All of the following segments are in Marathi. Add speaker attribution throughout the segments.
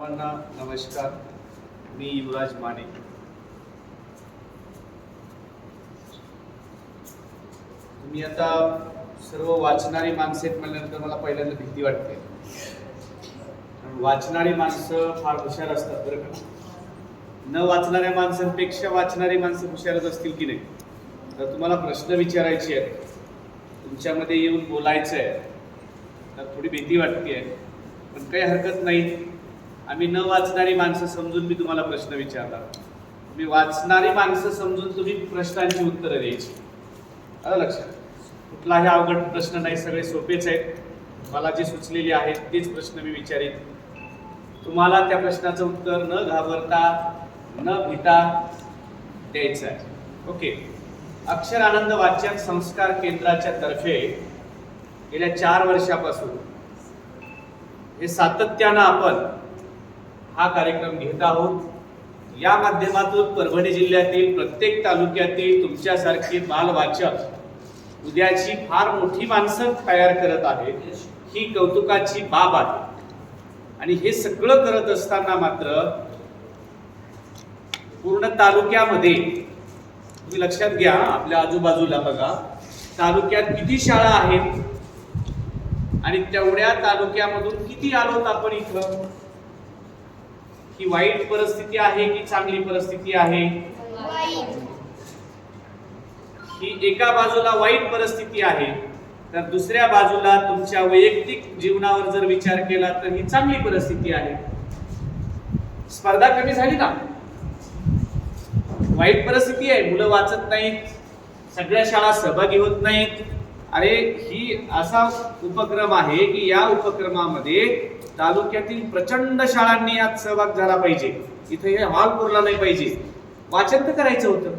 Speaker 1: सर्वांना नमस्कार. मी युवराज माने. तुम्ही आता सर्व वाचणारी माणसे म्हणल्यानंतर मला पहिल्यांदा भीती वाटते. कारण वाचणारी माणसं फार हुशार असतात बरं का. न वाचणाऱ्या माणसांपेक्षा वाचणारी माणसं हुशारच असतील की नाही? तर तुम्हाला प्रश्न विचारायचे आहेत. तुमच्यामध्ये येऊन बोलायचं आहे तर थोडी भीती वाटते पण काही हरकत नाही. आम्ही न वाचणारी माणसं समजून मी तुम्हाला प्रश्न विचारणार. मी वाचणारी माणसं समजून तुम्ही प्रश्नांची उत्तरं द्यायची. आलं लक्षात? कुठलाही अवघड प्रश्न नाही सगळे सोपेच आहेत. मला जे सुचलेले आहेत तेच प्रश्न मी विचारीन. तुम्हाला त्या प्रश्नाचं उत्तर न घाबरता न भिता द्यायचं आहे. ओके. अक्षर आनंद वाचन संस्कार केंद्राच्या तर्फे गेल्या चार वर्षापासून हे सातत्यानं आपण हा कार्यक्रम घेत आहोत. या माध्यमातून परभणी जिल्ह्यातील प्रत्येक तालुक्यातील तुमच्यासारखे बालवाचक उद्याची फार मोठी माणसं तयार करत आहेत. ही कौतुकाची बाब आहे. आणि हे सगळं करत असताना मात्र पूर्ण तालुक्यामध्ये तुम्ही लक्षात घ्या आपल्या आजूबाजूला बघा तालुक्यात किती शाळा आहेत आणि तेवढ्या तालुक्यामधून किती आलोत आपण इथं? ही वाईट परिस्थिती आहे की चांगली परिस्थिती आहे? ही एका बाजूला वाईट परिस्थिती आहे तर दुसऱ्या बाजूला तुमच्या वैयक्तिक जीवनावर जर विचार केला तर ही चांगली परिस्थिती आहे. स्पर्धा कमी झाली ना वाईट परिस्थिती आहे मुलं वाचत नाहीत सगळ्या शाळा सहभागी होत नाहीत. अरे ही असा उपक्रम आहे की या उपक्रमामध्ये तालुक्यातील प्रचंड शाळांनी यात सहभाग झाला पाहिजे. इथे हे हॉल पुरला नाही पाहिजे. वाचन तर करायचं होतं.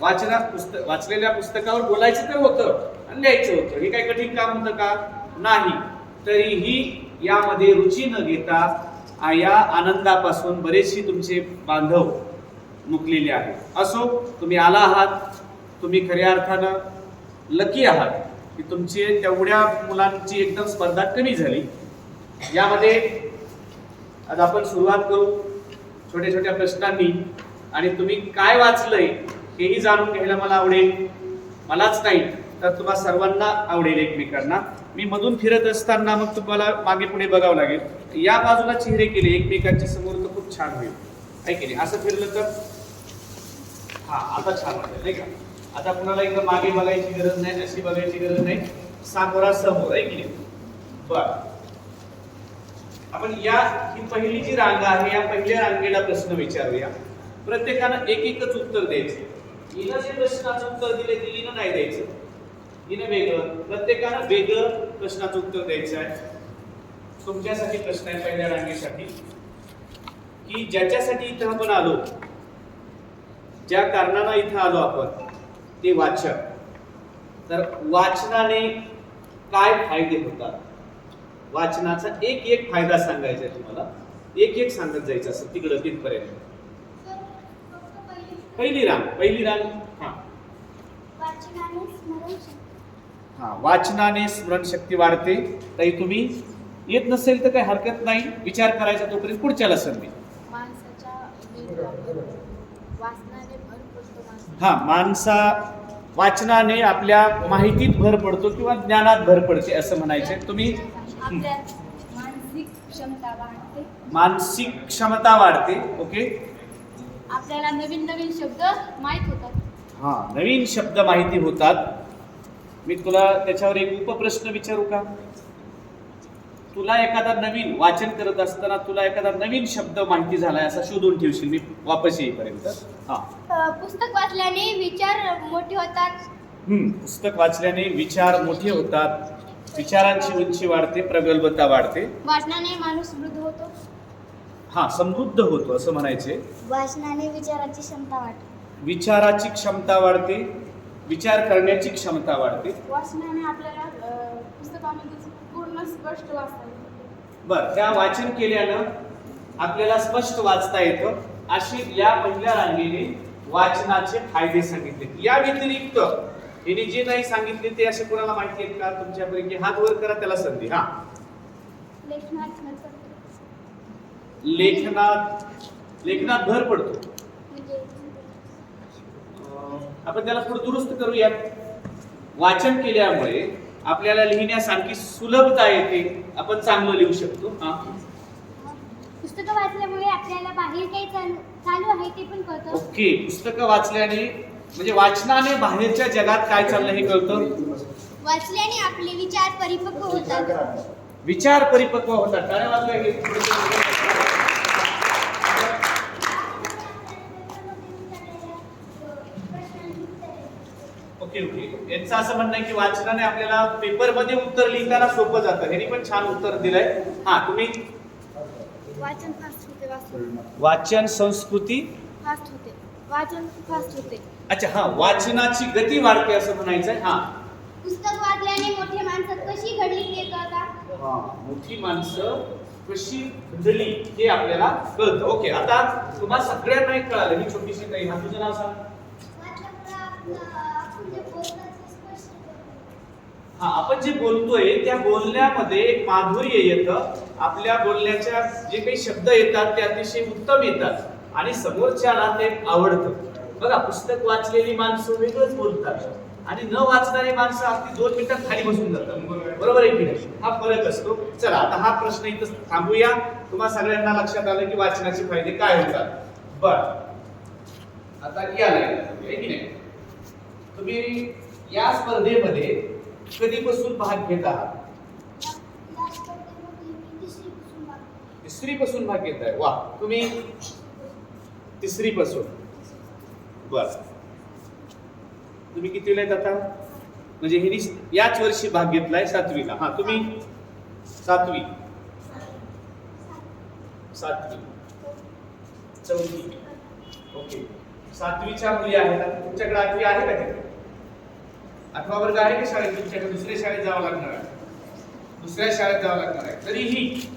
Speaker 1: वाचनात पुस्तक वाचलेल्या पुस्तकावर बोलायचं तर होतं आणि लिहायचं होतं. हे काही कठीण काम होतं का? नाही. तरीही यामध्ये रुची न घेता या आनंदापासून बरेचशी तुमचे बांधव मुकलेले आहेत. असो तुम्ही आला आहात तुम्ही खऱ्या अर्थानं लकी आहात की तुमची तेवढ्या मुलांची एकदम स्पर्धा कमी झाली. यामध्ये आज आपण सुरुवात करू छोट्या छोट्या प्रश्नांनी. आणि तुम्ही काय वाचलंय हेही जाणून घ्यायला मला आवडेल. मलाच नाही तर तुम्हा सर्वांना आवडेल एकमेकांना. मी मधून फिरत असताना मग तुम्हाला मागे पुढे बघावं लागेल. या बाजूला चेहरे केले एकमेकांच्या समोर तर खूप छान होईल. आहे की नाही? असं फिरलं तर हा आता छान वाटेल नाही का? आता कुणाला एकदा मागे बघायची गरज नाही अशी बघायची गरज नाही. सामोरा समोर आहे की नाही? बर. आपण या ही पहिली जी रांग आहे या पहिल्या रांगेला प्रश्न विचारूया. प्रत्येकानं एक एकच उत्तर द्यायचं. हिनं जे प्रश्नाचं उत्तर दिले ते हिनं नाही द्यायचं. हिनं वेगळं. प्रत्येकानं वेगळं प्रश्नाचं उत्तर द्यायचं आहे. तुमच्यासाठी प्रश्न आहे पहिल्या रांगेसाठी. की ज्याच्यासाठी इथं आपण आलो ज्या कारणानं इथं आलो आपण ते वाचक तर वाचनाने काय फायदे होतात? वाचनाचा एक एक फायदा सांगायचा आहे तुम्हाला. एक एक सांगत जायचं असं तिकडं तिथपर्यंत. पहिली रांग पहिली रांग हा. हा वाचनाने स्मरणशक्ती वाढते. ताई तुम्ही येत नसेल तर काही हरकत नाही. विचार करायचा तोपर्यंत पुढच्याला संधी हा माणसा वाचनाने आपल्या माहितीत भर पडतो किंवा ज्ञानात भर पडते असं म्हणायचे तुम्ही
Speaker 2: आपल्यात मानसिक क्षमता वाढते.
Speaker 1: मानसिक क्षमता वाढते ओके?
Speaker 2: आपल्याला नवीन नवीन शब्द माहीत होतात.
Speaker 1: हा नवीन शब्द माहिती होतात. मी तुला त्याच्यावर एक उपप्रश्न विचारू का? तुला एखादा नवीन वाचन करत असताना तुला एखादा नवीन शब्द माहिती झालाय असा शोधून ठेवशील मी वापस येईपर्यंत. हा.
Speaker 2: अ, पुस्तक वाचल्याने विचार मोठे होतात.
Speaker 1: हम्म पुस्तक वाचल्याने विचार मोठे होतात. विचारांची उंची वाढते प्रगल्भता वाढते.
Speaker 2: वाचनाने माणूस वृद्ध होतो.
Speaker 1: हा समृद्ध होतो असं म्हणायचे.
Speaker 2: वाचनाने विचाराची क्षमता वाढते.
Speaker 1: विचाराची क्षमता वाढते विचार करण्याची क्षमता वाढते.
Speaker 2: वाचनाने आपल्याला अ, पुस्तकामध्ये पूर्ण स्पष्ट वाचता येते.
Speaker 1: बर त्या वाचन केल्यानं आपल्याला स्पष्ट वाचता येतं. अशी या पहिल्या रांगेने वाचनाचे फायदे सांगितले. या व्यतिरिक्त हिने जे नाही सांगितले ते असे कोणाला माहिती आहेत का? तुमच्यापैकी हात वर करा त्याला संधी. हा.
Speaker 2: लेखनात
Speaker 1: लेखनात भर पडतो.
Speaker 2: म्हणजे
Speaker 1: आपण त्याला थोडं दुरुस्त करूयात. वाचन केल्यामुळे आपल्याला लिहिण्यास आणखी सुलभता येते. आपण चांगलं लिहू शकतो. हा.
Speaker 3: पुस्तकं वाचल्यामुळे आपल्याला बाहेर काही चालू आहे ते पण कळतं.
Speaker 1: ओके. पुस्तकं वाचल्याने म्हणजे वाचनाने बाहेरच्या जगात काय चाललं हे कळतं?
Speaker 3: वाचल्याने आपले विचार परिपक्व होतात.
Speaker 1: विचार परिपक्व होतात. काय वाचलं हे? Okay okay. यांचं असं म्हणणं आहे की वाचनाने आपल्याला पेपरमध्ये उत्तर लिहिताना सोपं जातं. ह्यांनी पण छान उत्तर दिलंय. हा तुम्ही?
Speaker 2: वाचन फास्ट होते वाचन.
Speaker 1: वाचन संस्कृती?
Speaker 2: फास्ट होते. वाचन फास्ट होते.
Speaker 1: अच्छा हा वाचनाची गती वाढते असं म्हणायचंय? हा.
Speaker 3: पुस्तक वाचल्याने मोठे माणसं कशी घडली ते कळतात
Speaker 1: हा, मोठी माणसं कशी घडली हे आपल्याला कळतं. ओके आता तुम्हाला सगळ्यांना एक कळालं. ही छोटीशी काही हा तुझं नाव सांग. हा आपण जे बोलतोय त्या बोलण्यामध्ये एक माधुर्य येतं. आपल्या बोलण्याच्या जे काही शब्द येतात ते अतिशय उत्तम येतात. आणि समोरच्याला ते आवडतं. बघा पुस्तक वाचलेली माणसं वेगळंच बोलतात. आणि न वाचणारी माणसं अगदी दोन मिनिटात खाली बसून जातात. बरोबर आहे की नाही? हा फरक असतो. चला आता हा प्रश्न इथं थांबूया. तुम्हा सगळ्यांना लक्षात आलं की वाचनाचे फायदे काय होतात? बर. आता या की नाही? तुम्ही या स्पर्धेमध्ये कधीपासून भाग घेत आहात? तिसरीपासून भाग घेत आहे वा तुम्ही तिसरीपासून. बर. तुम्ही कितीला आहेत आता? म्हणजे हिनी याच वर्षी भाग घेतलाय सातवीला. हा तुम्ही? सातवी. सातवी. चौथी. ओके. सातवीच्या मुली आहेत. आता तुमच्याकडे आठवी आहे का तिथे? आठवा वर्ग आहे का शाळेत? तुमच्याकडे दुसऱ्या शाळेत जावं लागणार आहे. दुसऱ्या शाळेत जावं लागणार आहे. तरीही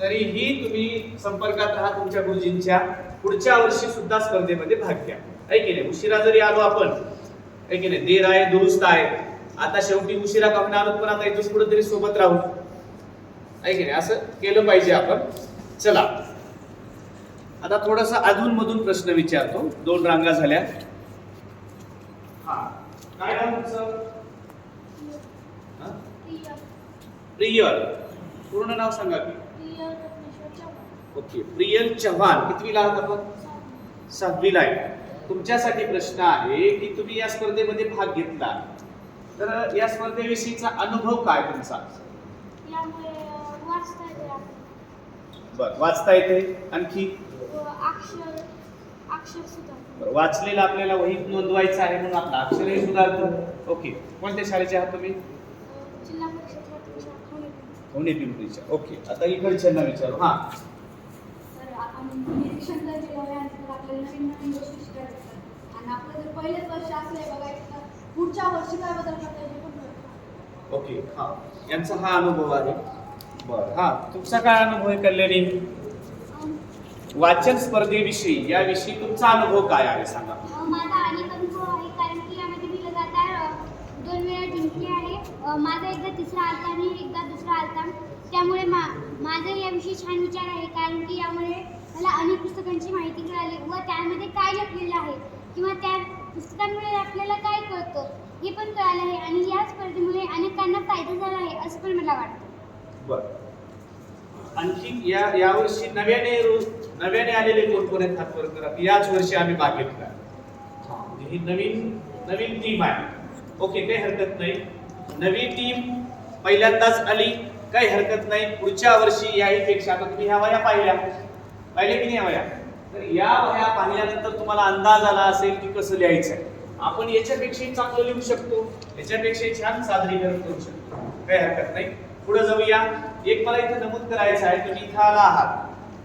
Speaker 1: तरीही तुम्ही संपर्कात राहा तुमच्या गुरुजींच्या. पुढच्या वर्षी सुद्धा स्पर्धेमध्ये भाग घ्या. आहे की नाही उशिरा जरी आलो आपण आहे की नाही देर आहे दुरुस्त आहे. आता शेवटी उशिरा का आलो पण आता इथून पुढे तरी सोबत राहू. आहे की नाही असं केलं पाहिजे आपण. चला. आता थोडासा अधून मधून प्रश्न विचारतो. दोन रांगा झाल्या. हा. काय नाव तुमचं? हा? प्रियल पूर्ण नाव सांगा की. ओके. प्रियल चव्हाण. कितवीला आहात आपण? सहावीला आहे. तुमच्यासाठी प्रश्न आहे की तुम्ही या स्पर्धेमध्ये भाग घेतला. तर या स्पर्धेविषयीचा अनुभव काय तुमचा. बर वाचता येते. आणखी? वाचलेलं आपल्याला वहीत नोंदवायचं आहे म्हणून आपलं अक्षरही सुधारतं. ओके. कोणत्या शाळेचे आहात तुम्ही. पुणे पिंपरीच्या. ओके. आता इकडच्यांना विचारू. हा.
Speaker 4: निरीक्षण आणि आपलं जर पहिलेच वर्ष बघायचं तर पुढच्या वर्षी काय बदल करता येईल हे पण कळतं.
Speaker 1: ओके हा. यांचा हा अनुभव आहे. बर हा. तुमचा काय अनुभव आहे कल्याणी? वाचन स्पर्धेविषयी याविषयी तुमचा अनुभव काय आहे सांगा.
Speaker 3: अ, माझा अनेक अनुभव आहे कारण की यामध्ये मी लगातार अ, दोन वेळा जिंकले आहे. अ, माझा एकदा तिसरा आलता आणि एकदा दुसरा आलता. त्यामुळे मा माझा याविषयी छान विचार आहे कारण की यामुळे मला अनेक पुस्तकांची माहिती मिळाली व त्यामध्ये काय लपलेलं आहे किंवा त्या पुस्तकांमुळे आपल्याला काय कळतं हे पण कळालं आहे आणि या स्पर्धेमुळे अनेकांना फायदा झाला आहे असं पण मला वाटतं.
Speaker 1: बर. आणखी या यावर्षी नव्याने रोज नव्याने आलेले कोणकोण आहेत हातवर? करा याच वर्षी आम्ही भाग घेतला. म्हणजे ही नवीन नवीन टीम आहे. ओके काही हरकत नाही. नवी टीम पहिल्यांदाच आली काही हरकत नाही. पुढच्या वर्षी याहीपेक्षा आता तुम्ही ह्या वया पाहिल्या. पाहिल्या की नाही ह्या वया? तर या वह्या पाहिल्यानंतर तुम्हाला अंदाज आला असेल की कसं लिहायचं आहे आपण याच्यापेक्षाही चांगलं लिहू शकतो. याच्यापेक्षाही छान सादरीकरण करू शकतो. काही हरकत नाही. पुढे जाऊया. एक मला इथे नमूद करायचं आहे. तुम्ही इथं आला आहात.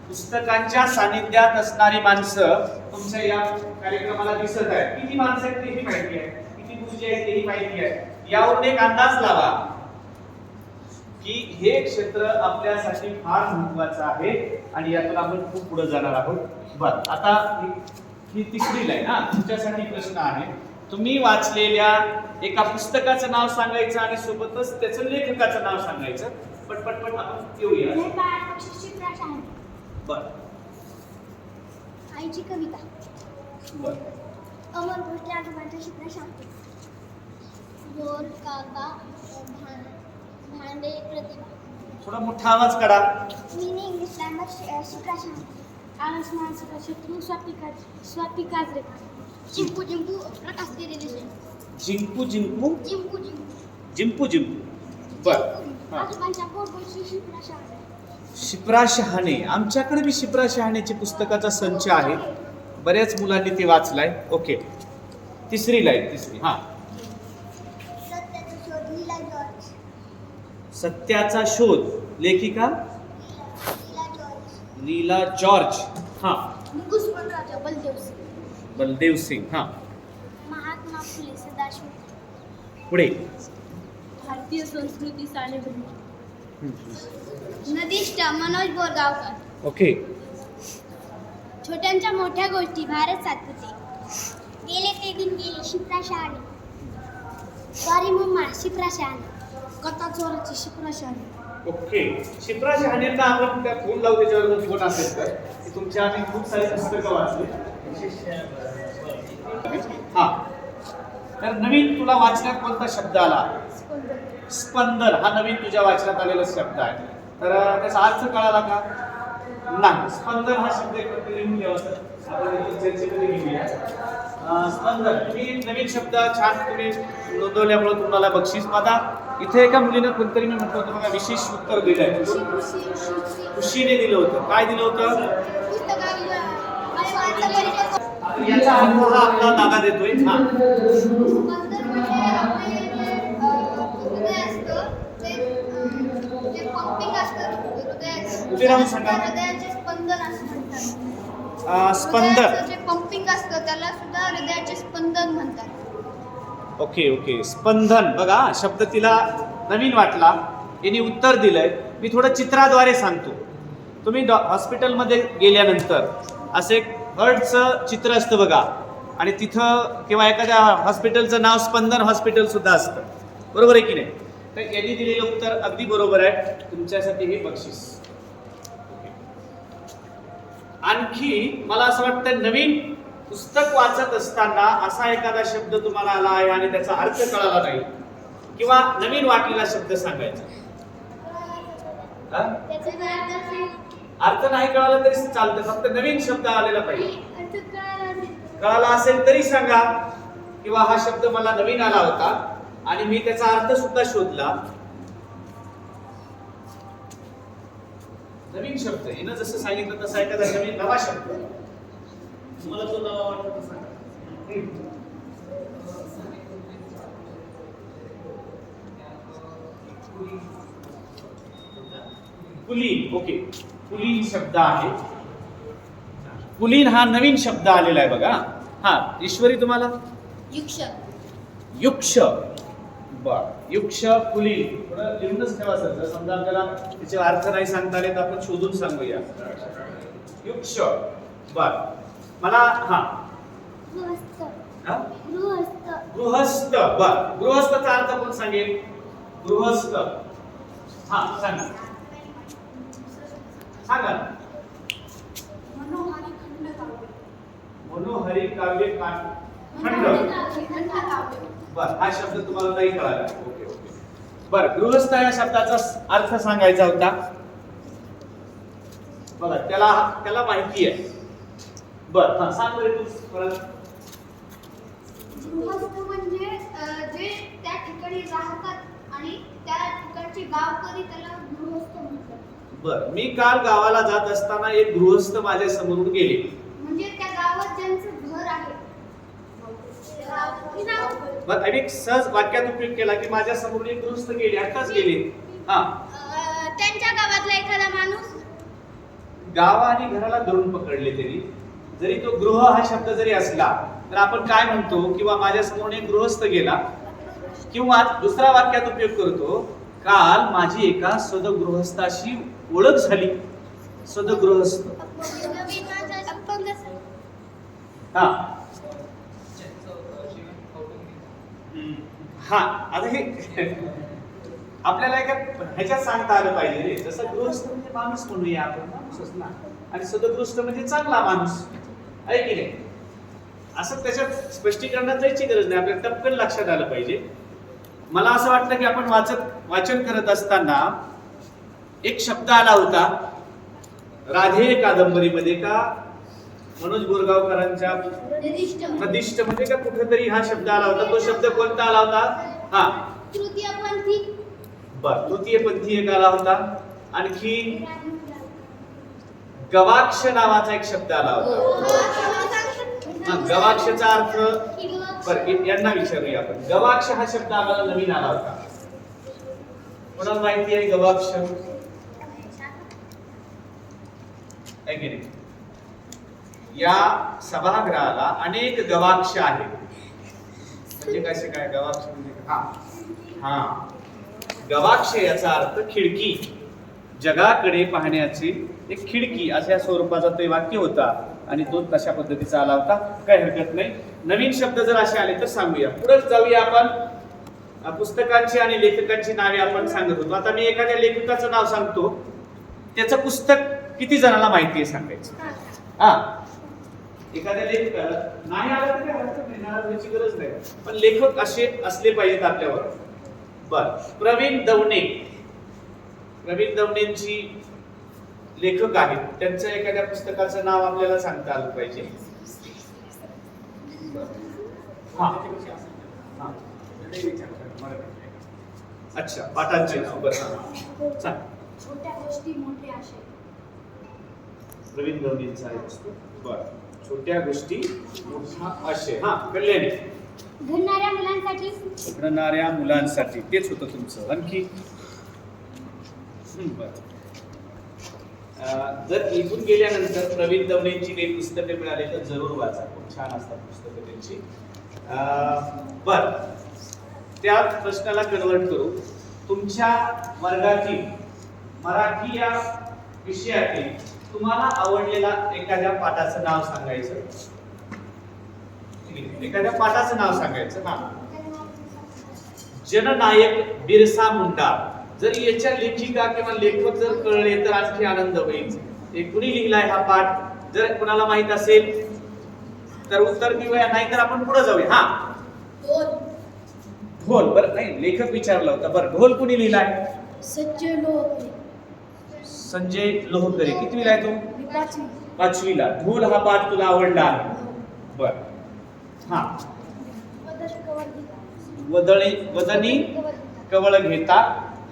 Speaker 1: पुस्तकांच्या सानिध्यात असणारी माणसं तुमच्या या कार्यक्रमाला दिसत आहेत. किती माणसं आहेत तेही माहिती आहे. किती गुरुजी आहेत तेही माहिती आहे. यावरून एक अंदाज लावा. की हे क्षेत्र आपल्यासाठी फार महत्वाचं आहे आणि यातून आपण खूप पुढे जाणार आहोत. बर आता ही- तिसरी लाईन हा तुमच्यासाठी प्रश्न आहे. तुम्ही वाचलेल्या एका पुस्तकाचं नाव सांगायचं आणि सोबतच त्याचं लेखकाचं नाव सांगायचं. पटपट पट आपण येऊया. बर.
Speaker 3: आईची कविता.
Speaker 1: बर.
Speaker 3: अमर गोष्टी आजोबांच्या शिकण्या सांगते बोर काका प्रतिभा
Speaker 1: थोडा मोठा आवाज काढा
Speaker 3: मी इंग्लिश लँग्वेज शिकला सांगते.
Speaker 2: आळस मानसिक शत्रू स्वाती काज स्वाती काजरे.
Speaker 3: चिंपू चिंपू प्रकाश
Speaker 1: जिंकू जिंकू? जिंकू बर. शिप्रा शहाणे. आमच्याकडे बी शिप्रा शहाणेचे पुस्तकाचा संच आहे. बऱ्याच मुलांनी ते वाचलाय. ओके. तिसरी लाईन तिसरी. हा
Speaker 3: सत्याचा शोध लीला जॉर्ज
Speaker 1: सत्याचा शोध. लेखिका?
Speaker 3: लीला जॉर्ज.
Speaker 1: लीला जॉर्ज हा
Speaker 3: बलदेव सिंग.
Speaker 1: बलदेव सिंग हा.
Speaker 3: महात्मा फुले सदाशिव.
Speaker 1: पुढे.
Speaker 2: भारतीय संस्कृती सानेगुंज
Speaker 3: नदिष्ठ मनोज बोरगावकर.
Speaker 1: ओके.
Speaker 3: छोट्यांच्या मोठ्या गोष्टी भारत सातपुते. गेले ते दिन गेले शिप्रा शहाणे. Sorry mamma Shipra Shahane.
Speaker 2: कथा चोराची शाळे
Speaker 1: ओके. शिप्रा शहाणेंना आपण त्या फोन लावू त्याच्यावर जर फोन असेल तर. की तुमच्या आम्ही खूप सारी पुस्तकं वाचली. हा. तर नवीन तुला वाचण्यात कोणता शब्द आला? स्पंदन. हा नवीन तुझ्या वाचण्यात आलेला शब्द आहे. तर त्याचा अर्थ कळाला का? नाही. स्पंदन हा शब्द लिहून घ्यावा. आपण चर्चेमध्ये अं, स्पंदन तुम्ही नवीन शब्द छान तुम्ही नोंदवल्यामुळे तुम्हाला बक्षीस माझा इथे एका मुलीनं कोणतरी मी म्हटलं होतं बघा विशेष उत्तर दिलंय. खुशीने दिलं होतं. काय दिलं होतं? याचा अर्थ हा आपला दादा देतोय. हा. उभे राहून सांगा.
Speaker 3: स्पंदन. जे पंपिंग असतं त्याला सुद्धा हृदयाचे स्पंदन म्हणतात.
Speaker 1: Okay okay. स्पंदन. बघा हा शब्द तिला नवीन वाटला. यांनी उत्तर दिलंय. मी थोडं चित्राद्वारे सांगतो. तुम्ही डॉ हॉस्पिटलमध्ये गेल्यानंतर असं एक हर्टचं चित्र असतं बघा. आणि तिथं किंवा एखाद्या हॉस्पिटलचं नाव स्पंदन हॉस्पिटल सुद्धा असतं. बरोबर आहे की नाही? तर यांनी दिलेलं उत्तर अगदी बरोबर आहे. तुमच्यासाठी हे बक्षीस. आणखी मला असं वाटतं नवीन पुस्तक वाचत असताना असा एखादा शब्द तुम्हाला आला आहे आणि त्याचा अर्थ कळाला नाही किंवा नवीन वाटलेला शब्द सांगायचा.
Speaker 3: अर्थ
Speaker 1: नाही कळाला तरी चालतं फक्त नवीन शब्द आलेला पाहिजे. कळाला असेल तरी सांगा किंवा हा शब्द मला नवीन आला होता आणि मी त्याचा अर्थ सुद्धा शोधला. नवीन शब्द हिनं जसं सांगितलं तसा एखादा नवीन नवा शब्द तुम्हाला तो नवा वाटतो हम्म. कुलीन. ओके. कुलीन शब्द आहे. कुलीन हा नवीन शब्द आलेला आहे बघा. हा ईश्वरी तुम्हाला?
Speaker 3: युक्ष.
Speaker 1: युक्ष. बर युक्ष कुलीन थोडं लिहूनच ठेवा सर जर समजा आपल्याला त्याचे अर्थ नाही सांगता आले तर आपण शोधून सांगूया. युक्ष. बर मला हा.
Speaker 3: गृहस्थ.
Speaker 1: हा?
Speaker 3: गृहस्थ.
Speaker 1: गृहस्थ. बर गृहस्थचा अर्थ कोण सांगेल? गृहस्थ. हा सांगा. सांगा. ना.
Speaker 4: मनोहारी खंड काव्य.
Speaker 1: मनोहरी काव्य खंड.
Speaker 4: मनोहारी खंड काव्य.
Speaker 1: बर हा शब्द तुम्हाला नाही कळाला. Okay okay. बर गृहस्थ या शब्दाचा अर्थ सांगायचा होता. बघा त्याला त्याला माहिती आहे. बर हा सांग बरं तू परत.
Speaker 3: गृहस्थ म्हणजे अं, जे त्या ठिकाणी राहतात आणि त्या ठिकाणचे गावकरी त्याला गृहस्थ म्हणतात.
Speaker 1: बर मी काल गावाला जात असताना एक गृहस्थ माझ्या समोरून गेले.
Speaker 3: म्हणजे त्या गावात ज्यांचं घर आहे.
Speaker 1: बर आम्ही सहज वाक्यात उपयोग केला की माझ्या समोरून एक गृहस्थ गेले आताच गेले हा.
Speaker 3: त्यांच्या गावातला एखादा माणूस?
Speaker 1: गाव आणि घराला धरून पकडले तरी जरी तो गृह हा शब्द जरी असला तर आपण काय म्हणतो? किंवा माझ्यासमोर एक गृहस्थ गेला किंवा दुसरा वाक्यात उपयोग करतो काल माझी एका सदगृहस्थाशी ओळख झाली. सदगृहस्थ. हा. हा आता हे आपल्याला एका ह्याच्यात सांगता आलं पाहिजे जसं गृहस्थ म्हणजे माणूस म्हणूया आपण माणूसच ना. आणि सदकृष्ट म्हणजे चांगला माणूस. आहे की नाही? असं त्याच्यात स्पष्टीकरणात जायची गरज नाही. आपल्याला टपकन लक्षात आलं पाहिजे. मला असं वाटतं की आपण वाचत वाचन करत असताना एक शब्द आला होता. राधे कादंबरीमध्ये का मनोज बोरगावकरांच्या नदिष्टमध्ये का कुठेतरी हा शब्द आला होता? तो शब्द कोणता आला होता? हा.
Speaker 3: तृतीयपंथी
Speaker 1: बर तृतीय पंथी एक आला होता. आणखी गवाक्ष नावाचा एक शब्द आला होता. हा, गवाक्षचा अर्थ बर यांना विचारूया आपण. गवाक्ष हा शब्द आम्हाला नवीन आला होता. कोणाला माहिती आहे गवाक्ष? या सभागृहाला अनेक गवाक्ष आहेत. म्हणजे कसे काय? गवाक्ष म्हणजे? हा. हा. गवाक्ष याचा अर्थ खिडकी. जगाकडे पाहण्याची एक खिडकी अशा स्वरूपाचा ते वाक्य होता आणि तो तशा पद्धतीचा आला होता. काही हरकत नाही. नवीन शब्द जर असे आले तर सांगूया. पुढे जाऊया आपण. पुस्तकांची आणि लेखकांची नावे आपण सांगत होतो. आता मी एखाद्या लेखकाचं नाव सांगतो. त्याचं पुस्तक किती जणांना माहिती आहे सांगायचं? हा. एखाद्या लेखकाला नाही आलं तर हरकत नाही नाराज व्हायची गरज नाही. पण लेखक असे असले पाहिजेत आपल्यावर. बर. प्रवीण दवणे. प्रवीण दवणेंची लेखक आहेत. त्यांचं एखाद्या पुस्तकाचं नाव आपल्याला सांगता आलं पाहिजे. हा. अच्छा. पाठांचे नाव. बरं.
Speaker 4: आशय
Speaker 1: प्रवीण दवणेंचं आहे बर. छोट्या गोष्टी मोठा आशय हा कल्याणी.
Speaker 3: घडणाऱ्या मुलांसाठी?
Speaker 1: घडणाऱ्या मुलांसाठी. तेच होतं तुमचं आणखी जर इथून गेल्यानंतर प्रवीण दवणेंची काही पुस्तकं मिळाली तर जरूर वाचा. खूप छान असतात पुस्तकं त्यांची. अं, बर. त्या प्रश्नाला कन्वर्ट करू. तुमच्या वर्गातील मराठी या विषयातील तुम्हाला आवडलेला एखाद्या पाठाचं नाव सांगायचं? एखाद्या पाठाचं नाव सांगायचं हा. जननायक बिरसा मुंडा. जर याच्या लेखिका किंवा लेखक जर कळले तर आणखी आनंद होईल. हे कुणी लिहिलाय हा पाठ? जर कुणाला माहीत असेल तर उत्तर देऊया नाही तर आपण पुढे जाऊया हा. ढोल बरं नाही लेखक विचारला होता बरं ढोल कुणी लिहिलाय?
Speaker 4: सच्चे लोक.
Speaker 1: संजय लोहकरे किती आहे तो? पाचवीला. ढोल हा पाठ तुला आवडला. आहे बर. हा. वदळी वदनी कवळ घेता.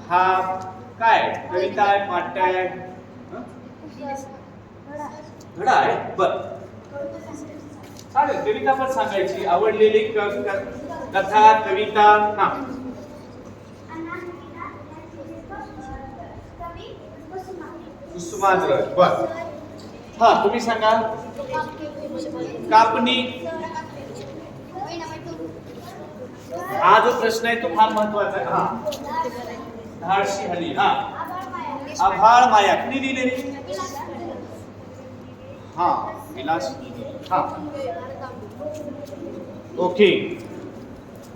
Speaker 1: हा काय? कविता आहे पाठ आहे? हं? धडा. आहे? बर. चालेल. कविता पण सांगायची. आवडलेली कथा कविता. हा. कुसुमाग्रज बर. हा तुम्ही सांगा. कापणी हा जो प्रश्न आहे तो फार महत्त्वाचा आहे. हा. धाडशी हली हा. आभाळ माया कुणी लिहिलेली हा विलास हा. ओके.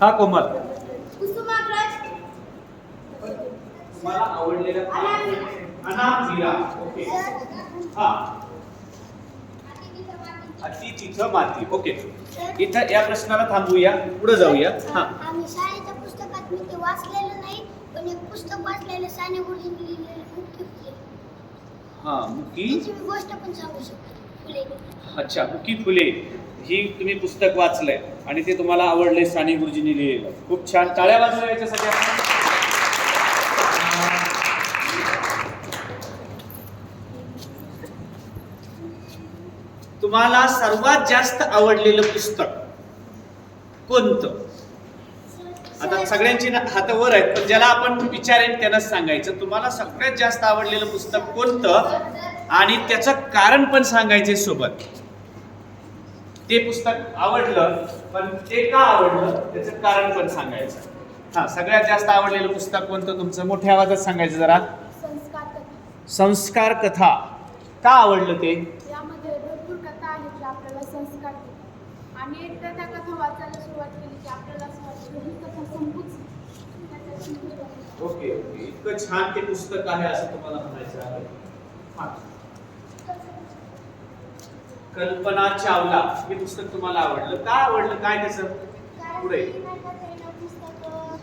Speaker 1: हा कोमल. मला आवडलेला अनाम हिरा ओके. हा. अति तिथं माती. ओके. इथं या प्रश्नाला थांबूया. पुढे जाऊया. हा.
Speaker 3: आम्ही शाळेच्या पुस्तकात मी ते वाचलेलं नाही पण एक पुस्तक वाचलेलं साने गुरुजींनी लिहिलेलं मुख्य फुले
Speaker 1: हा मुकी
Speaker 3: त्याची मी गोष्ट पण सांगू शकतो. फुले.
Speaker 1: अच्छा मुकी फुले. ही तुम्ही पुस्तक वाचलंय आणि ते तुम्हाला आवडले साने गुरुजींनी लिहिलेलं. खूप छान. टाळ्या वाजवा याच्यासाठी आपण तुम्हाला सर्वात जास्त आवडलेलं पुस्तक कोणतं? आता सगळ्यांची हात वर आहेत पण ज्याला आपण विचारेन त्यांनाच सांगायचं. तुम्हाला सगळ्यात जास्त आवडलेलं पुस्तक कोणतं? आणि त्याचं कारण पण सांगायचे सोबत. ते पुस्तक आवडलं पण ते का आवडलं? त्याचं कारण पण सांगायचं. हा सगळ्यात जास्त आवडलेलं पुस्तक कोणतं तुमचं? मोठ्या आवाजात सांगायचं जरा.
Speaker 2: संस्कार कथा.
Speaker 1: का आवडलं ते
Speaker 2: यामध्ये भरपूर कथा आहेत ज्या आपल्याला संस्कार देतात आणि एकदा त्या कथा वाचायला सुरुवात केली की आपल्याला असं वाटतं ही कथा संपूच.
Speaker 1: Okay okay. इतकं छान ते पुस्तक आहे असं तुम्हाला म्हणायचं आहे. हा. कल्पना चावला हे पुस्तक तुम्हाला आवडलं. का आवडलं? काय त्याचं? पुढे.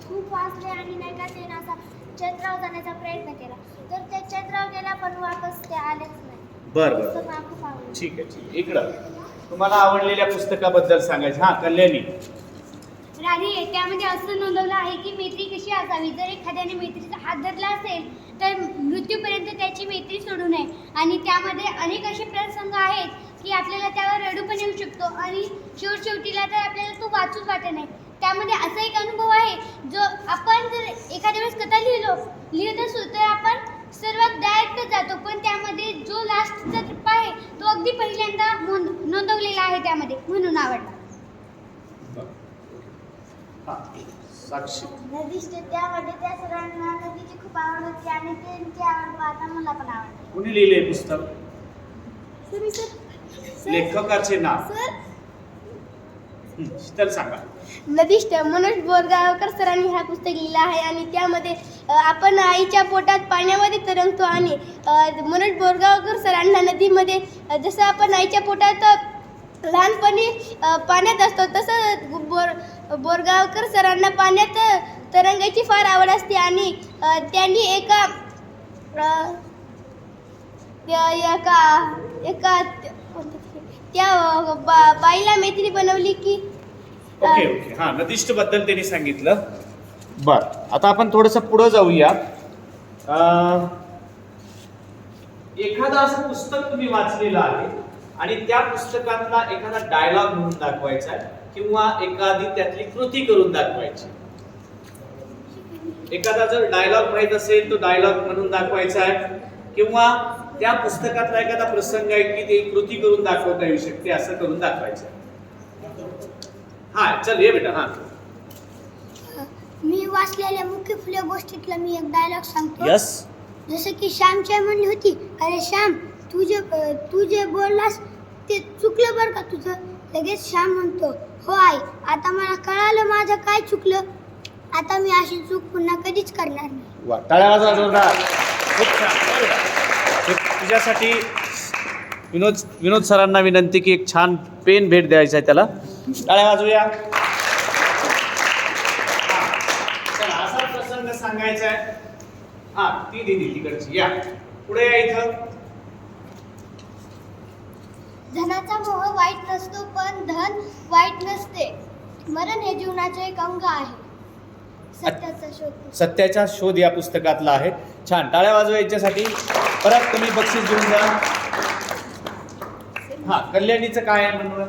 Speaker 3: खूप वाचले आणि नाही का ते असा चंद्रावर जाण्याचा प्रयत्न केला. तर ते चंद्रावर गेला पण वापस ते आलेच नाही.
Speaker 1: बर बर ठीक आहे ठीक आहे. इकडं. तुम्हाला आवडलेल्या पुस्तकाबद्दल सांगायचं. हा कल्याणी.
Speaker 3: राणी त्यामध्ये असं नोंदवलं आहे की मैत्री कशी असावी? जर एखाद्याने मैत्रीचा हात धरला असेल तर मृत्यूपर्यंत त्याची मैत्री सोडू नये. आणि त्यामध्ये अनेक असे प्रसंग आहेत की आपल्याला त्यावर रडू पण येऊ शकतो आणि शेवट शेवटीला तर आपल्याला तो वाचूच वाटत नाही. त्यामध्ये असा एक अनुभव आहे जो आपण जर एखाद्या वेळेस कथा लिहिलो लिहित असू तर आपण सर्वात डायरेक्ट जातो पण त्यामध्ये जो लास्टचा टप्पा आहे तो अगदी पहिल्यांदा नोंद नोंदवलेला आहे त्यामध्ये म्हणून आवडला.
Speaker 1: हा साक्षी.
Speaker 3: नदीष्ट त्यामध्ये त्या सरांना नदीची खूप आवड होती आणि त्यांची आवड पाहता मला पण आवडते
Speaker 1: कुणी लिहिले पुस्तक?
Speaker 3: Sir sir.
Speaker 1: लेखकाचे नाव.
Speaker 3: सर.
Speaker 1: शीतल सांगा.
Speaker 3: नदीष्ट मनोज बोरगावकर सरांनी हा पुस्तक लिहिला आहे आणि त्यामध्ये आपण आईच्या पोटात पाण्यामध्ये तरंगतो आणि म्हणून मनोज बोरगावकर सरांना नदीमध्ये जसं आपण आईच्या पोटात लहानपणी पाण्यात असतो तसं बोर बोरगावकर सरांना पाण्यात तरंगायची फार आवड असते आणि त्यांनी एका एका एका त्या बा- बाईला मैत्री बनवली की
Speaker 1: ओके ओके. हा नदिष्टबद्दल त्यांनी सांगितलं. बर आता आपण थोडंसं पुढं जाऊया. एखादा एखादं असं पुस्तक तुम्ही वाचलेलं आहे आणि त्या पुस्तकातला एखादा डायलॉग म्हणून दाखवायचा आहे किंवा एखादी त्यातली कृती करून दाखवायची. एखादा जर डायलॉग माहीत असेल तो डायलॉग म्हणून दाखवायचा आहे. किंवा त्या पुस्तकातला एखादा प्रसंग आहे की ते कृती करून दाखवता येऊ शकते असं करून दाखवायचं आहे. हा चल ये बेटा हा.
Speaker 3: मी वाचलेल्या मुख्य फुले गोष्टीतला मी एक डायलॉग सांगतो.
Speaker 1: यस
Speaker 3: जसं की श्यामच्या म्हणली होती अरे श्याम तू जे तू जे बोललास ते चुकलं बरं का तुझं? लगेच श्याम म्हणतो हो आई आता मला कळालं माझं काय चुकलं. आता मी अशी चूक पुन्हा कधीच करणार नाही.
Speaker 1: वा टाळ्या वाजवा जोरदार. खूप छान. वा बेटा. तुझ्यासाठी विनोद विनोद सरांना विनंती की एक छान पेन भेट द्यायचा आहे त्याला. टाळ्या वाजवूया हा. चला असा प्रसंग सांगायचा आहे हा ती दिदी तिकडची. या. पुढे या इथं.
Speaker 3: धनाचा मोह वाईट नसतो पण धन वाईट नसते. मरण हे जीवनाचे एक अंग आहे. सत्याचा शोध.
Speaker 1: सत्याचा शोध या पुस्तकातला आहे. छान. टाळ्या वाजवा याच्यासाठी. परत तुम्ही बक्षीस घेऊन जा. हा कल्याणीचं काय आहे म्हणून?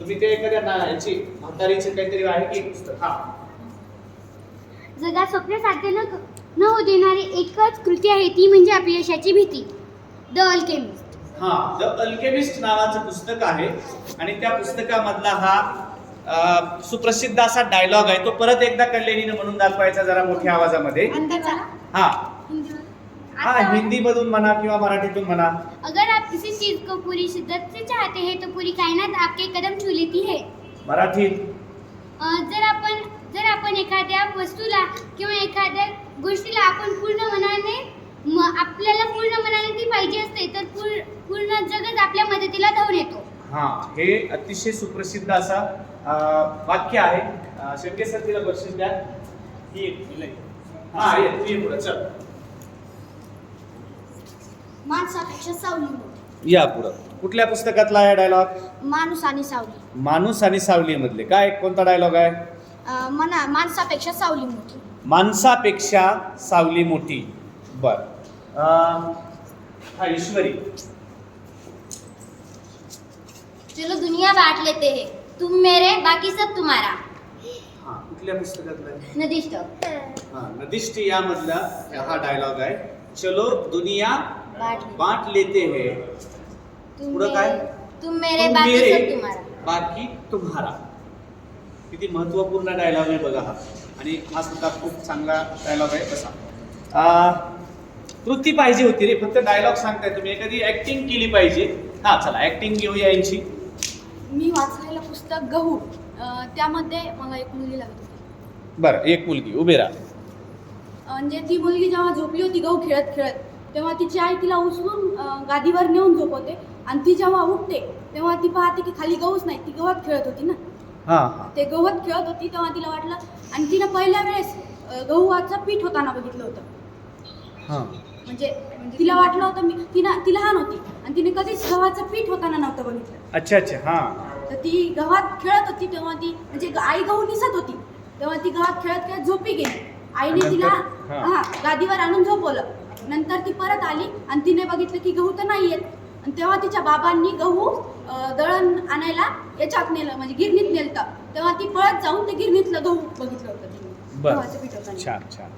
Speaker 1: तुम्ही ते एखाद्या याची म्हातारीचे काहीतरी आहे की पुस्तक? हा.
Speaker 3: जगात स्वप्न साध्य न न होऊ देणारी एकच कृती आहे ती म्हणजे अपयशाची भीती. द अल्केमिस्ट
Speaker 1: हा द अल्केमिस्ट नावाचं पुस्तक आहे आणि त्या पुस्तकामधला हा अं, सुप्रसिद्ध असा डायलॉग आहे. तो परत एकदा कल्याणीने म्हणून दाखवायचा जरा मोठ्या आवाजामध्ये. हा. हा. हिंदी मधून म्हणा किंवा मराठीतून म्हणा.
Speaker 3: अगर आप किसी चीज को पूरी शिद्दत से चाहते हैं तो पूरी कायनात आपके कदम छू लेती है।
Speaker 1: मराठीत.
Speaker 3: अ, जर आपण जर आपण एखाद्या वस्तूला किंवा एखाद्या गोष्टीला आपण पूर्ण मनाने म- आपल्याला पूर्ण मनाने ती पाहिजे असते तर पूर, पूर्ण जगच आपल्या मदतीला धावून येतो.
Speaker 1: हा हे अतिशय सुप्रसिद्ध असा अं, वाक्य आहे. अं, शेट्टे सर तिला बक्षीस द्या. ही एक. हा ये तू ये पुढं, चल.
Speaker 4: माणसापेक्षा सावली मोठी.
Speaker 1: या पुढं. कुठल्या पुस्तकातला आहे डायलॉग
Speaker 4: माणूस आणि सावली.
Speaker 1: माणूस आणि सावली मधले काय कोणता डायलॉग आहे?
Speaker 4: मना माणसापेक्षा सावली मोठी.
Speaker 1: माणसापेक्षा सावली मोठी. बर. हा ईश्वरी.
Speaker 3: चलो दुनिया बांट लेते हैं तुम मेरे बाकी सब तुम्हारा.
Speaker 1: हा कुठल्या पुस्तकातला? आहे
Speaker 3: नदिष्ट.
Speaker 1: हा नदिष्ट यामधला हा डायलॉग आहे. चलो दुनिया बांट लेते हैं.
Speaker 3: तुम
Speaker 1: पुढं काय?
Speaker 3: तुम मेरे
Speaker 1: तुम
Speaker 3: बाकी
Speaker 1: मेरे,
Speaker 3: सब तुम्हारा.
Speaker 1: बाकी तुम्हारा. किती महत्त्वपूर्ण डायलॉग आहे बघा हा. आणि हा सुद्धा खूप चांगला डायलॉग आहे तसा. आ, कृती पाहिजे होती रे फक्त डायलॉग सांगताय तुम्ही. एखादी ऍक्टिंग केली पाहिजे. हा चला ऍक्टिंग घेऊया यांची.
Speaker 4: मी वाचलेलं पुस्तक गहू. अं, त्यामध्ये मला एक मुलगी लागत होती.
Speaker 1: बरं एक मुलगी उभी राहा.
Speaker 4: म्हणजे ती मुलगी जेव्हा झोपली होती गहू खेळत खेळत तेव्हा तिची आई तिला उचलून गादीवर नेऊन झोपवते. आणि ती जेव्हा उठते तेव्हा ती पाहते की खाली गहूच नाही ती गवत खेळत होती ना.
Speaker 1: हा.
Speaker 4: ते गवत खेळत होती तेव्हा तिला वाटलं. आणि तिनं पहिल्या वेळेस अं, गहूचं पीठ होताना बघितलं होतं.
Speaker 1: हा.
Speaker 4: म्हणजे तिला वाटलं होतं मी तिनं ती लहान होती. आणि तिने कधीच गव्हाचं पीठ होताना नव्हतं बघितलं.
Speaker 1: अच्छा अच्छा. हा.
Speaker 4: तर ती गव्हात खेळत होती तेव्हा ती म्हणजे ग- आई गहू निसत होती. तेव्हा ती गव्हात खेळत खेळत झोपी गेली. आईने
Speaker 1: नंतर-
Speaker 4: तिला
Speaker 1: हा.
Speaker 4: हा गादीवर आणून झोपवलं. नंतर ती परत आली आणि तिने बघितलं की गहू तर नाही येत आणि तेव्हा तिच्या बाबांनी गहू दळण आणायला याच्यात नेलं म्हणजे गिरणीत नेलतं. तेव्हा ती पळत जाऊन ते गिरणीतलं गहू बघितलं होतं तिने.
Speaker 1: बर.
Speaker 4: गव्हाचं पीठ होताना
Speaker 1: छान छान.